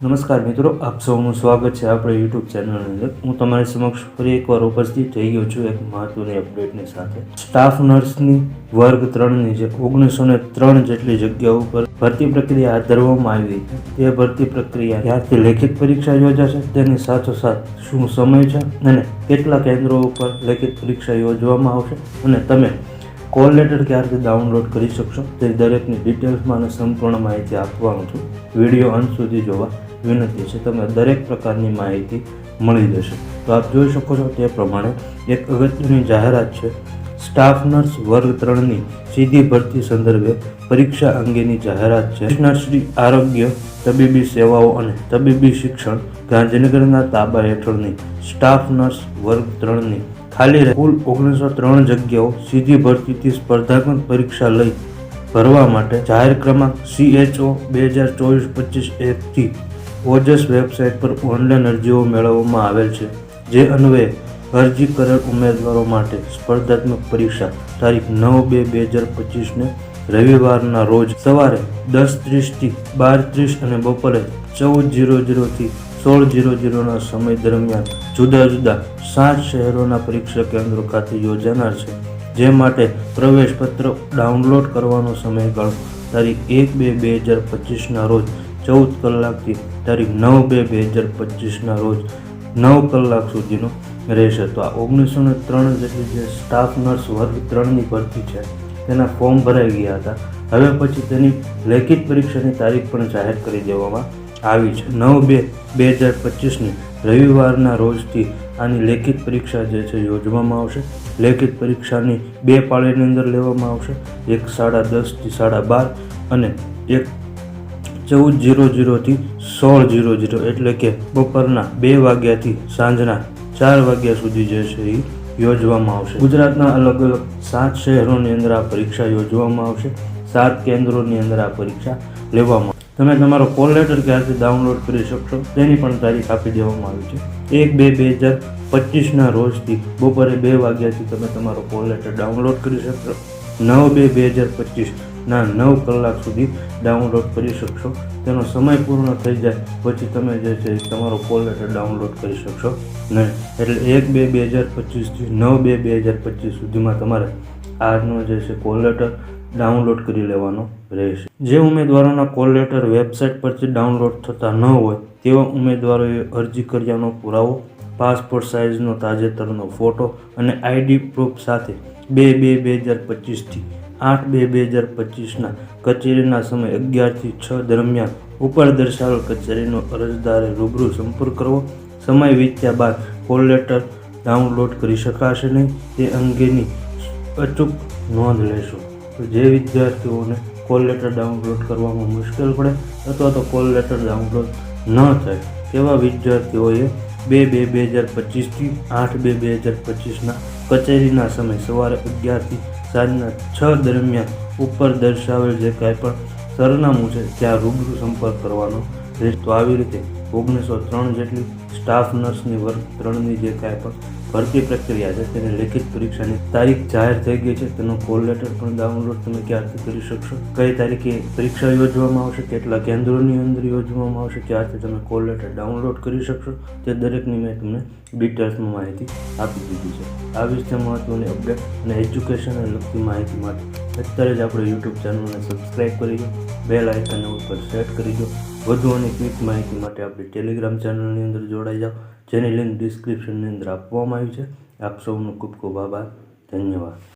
નમસ્કાર મિત્રો, આપ સૌનું સ્વાગત છે આપણે યુટ્યુબ ચેનલની અંદર. હું તમારી સમક્ષ ફરી એકવાર ઉપસ્થિત થઈ ગયો છું એક મહત્વની અપડેટની સાથે. સ્ટાફ નર્સની વર્ગ ત્રણની જે ઓગણીસો ને ત્રણ જેટલી જગ્યાઓ ઉપર ભરતી પ્રક્રિયા હાથ ધરવામાં આવી હતી. તે ભરતી પ્રક્રિયા ક્યારથી લેખિત પરીક્ષા યોજાશે. તેની સાથોસાથ શું સમય છે અને કેટલા કેન્દ્રો ઉપર લેખિત પરીક્ષા યોજવામાં આવશે અને તમે કોલ લેટર ક્યારથી ડાઉનલોડ કરી શકશો તે દરેકની ડિટેલ્સમાં અને સંપૂર્ણ માહિતી આપવાનું છું. વીડિયો અંત સુધી જોવા. વિનંતી છે. તમને દરેક પ્રકારની માહિતી મળી જશે. તો આપ જોઈ શકો છો તે પ્રમાણે એક અગત્યની જાહેરાત છે. સ્ટાફ નર્સ વર્ગ ત્રણની સીધી ભરતી સંદર્ભે પરીક્ષા અંગેની જાહેરાત છે. નર્સરી આરોગ્ય, તબીબી સેવાઓ અને તબીબી શિક્ષણ ગાંધીનગરના તાબા હેઠળની સ્ટાફ નર્સ વર્ગ ત્રણની ખાલી કુલ ઓગણીસો ત્રણ જગ્યાઓ સીધી ભરતીથી સ્પર્ધાત્મક પરીક્ષા લઈ ભરવા માટે જાહેર ક્રમાંક સીએચઓ બે હજાર ચોવીસ પચીસ એકથી ઓજસ વેબસાઇટ પર ઓનલાઈન અરજીઓ મેળવવામાં આવેલ છે, જે અન્વયે અરજી કરેલ ઉમેદવારો માટે સ્પર્ધાત્મક પરીક્ષા તારીખ નવ બે બે હજાર પચીસને રવિવારના રોજ સવારે દસ ત્રીસથી બાર ત્રીસ અને બપોરે ચૌદ જીરો જીરોથી સોળ જીરો જીરોના સમય દરમિયાન જુદા જુદા સાત શહેરોના પરીક્ષા કેન્દ્રો ખાતે યોજાનાર છે, જે માટે પ્રવેશપત્ર ડાઉનલોડ કરવાનો સમયગાળો તારીખ એક બે બે હજાર પચીસના રોજ ચૌદ કલાકથી તારીખ નવ બે બે હજાર પચીસના રોજ નવ કલાક સુધીનો રહેશે તો આ ઓગણીસો ને ત્રણ જેટલી જે સ્ટાફ નર્સ વર્ગ ત્રણની ભરતી છે, તેના ફોર્મ ભરાઈ ગયા હતા. હવે પછી તેની લેખિત પરીક્ષાની તારીખ પણ જાહેર કરી દેવામાં આવી છે. નવ બે બે હજાર પચીસની રવિવારના રોજથી આની લેખિત પરીક્ષા જે છે યોજવામાં આવશે. લેખિત પરીક્ષાની બે પાળીની અંદર લેવામાં આવશે. એક સાડા દસથી સાડા બાર અને એક ચૌદ જીરો જીરોથી સોળ જીરો જીરો એટલે કે બપોરના બે વાગ્યાથી સાંજના ચાર વાગ્યા સુધી જે છે એ યોજવામાં આવશે. ગુજરાતના અલગ અલગ સાત શહેરોની અંદર આ પરીક્ષા યોજવામાં આવશે. સાત કેન્દ્રોની અંદર આ પરીક્ષા લેવામાં. તમે તમારો કોલ લેટર ક્યારથી ડાઉનલોડ કરી શકશો તેની પણ તારીખ આપી દેવામાં આવી છે. એક બે બે હજાર પચીસના રોજથી બપોરે બે વાગ્યાથી તમે તમારો કોલ લેટર ડાઉનલોડ કરી શકશો. નવ બે બે હજાર પચીસના નવ કલાક સુધી ડાઉનલોડ કરી શકશો. તેનો સમય પૂર્ણ થઈ જાય પછી તમે જે છે તમારો કોલ લેટર ડાઉનલોડ કરી શકશો. નહીં એટલે એક બે બે હજાર પચીસથી નવ બે બે હજાર પચીસ સુધીમાં તમારે આજનો જે છે કોલ લેટર ડાઉનલોડ કરી લેવાનો રહેશે. જે ઉમેદવારોના કોલ લેટર વેબસાઇટ પરથી ડાઉનલોડ થતા ન હોય, તેવા ઉમેદવારોએ અરજી કર્યાનો પુરાવો પાસપોર્ટ સાઇઝનો તાજેતરનો ફોટો અને આઈડી પ્રૂફ સાથે બે બે બે હજાર પચીસથી આઠ બે બે હજાર પચીસના કચેરીના સમય અગિયારથી છ દરમિયાન ઉપર દર્શાવેલ કચેરીનો અરજદારે રૂબરૂ સંપર્ક કરવો. સમય વીત્યા બાદ કોલ લેટર ડાઉનલોડ કરી શકાશે નહીં. તે અંગેની અચૂક નોંધ લેશો. જે વિદ્યાર્થીઓને કોલ લેટર ડાઉનલોડ કરવામાં મુશ્કેલ પડે અથવા તો કોલ લેટર ડાઉનલોડ ન થાય, તેવા વિદ્યાર્થીઓએ બે બે બે હજાર પચીસથી આઠ બે બે હજાર પચીસના કચેરીના સમય સવારે અગિયારથી સાંજના છ દરમિયાન ઉપર દર્શાવેલ જે કાંઈ પણ સરનામું છે, ત્યાં રૂબરૂ સંપર્ક કરવાનો રહેશે. તો આવી રીતે ઓગણીસો ત્રણ જેટલી સ્ટાફ નર્સની વર્ગ ત્રણની જે કાંઈ પણ ભરતી પ્રક્રિયા છે, તેની લેખિત પરીક્ષાની તારીખ જાહેર થઈ ગઈ છે. તેનો કોલ લેટર પણ ડાઉનલોડ તમે ક્યારથી કરી શકશો? કઈ તારીખે પરીક્ષા યોજવામાં આવશે, કેટલા કેન્દ્રોની અંદર યોજવામાં આવશે, ક્યારથી તમે કોલ લેટર ડાઉનલોડ કરી શકશો? તે દરેકની મેં તમને ડિટેલ્સમાં માહિતી આપી દીધી છે. આવી જ મહત્ત્વની અપડેટ અને એજ્યુકેશનને લગતી માહિતી માટે અત્યારે જ આપણે યુટ્યુબ ચેનલને સબસ્ક્રાઈબ કરી દો. બેલ આઇકન ઉપર સેટ કરી દો. વધુ અને ક્વિક માહિતી માટે આપણી ટેલિગ્રામ ચેનલની અંદર જોડાઈ જાઓ, જેની લિંક ડિસ્ક્રિપ્શનની અંદર આપવામાં આવી છે. આપ સૌનો ખૂબ ખૂબ આભાર. ધન્યવાદ.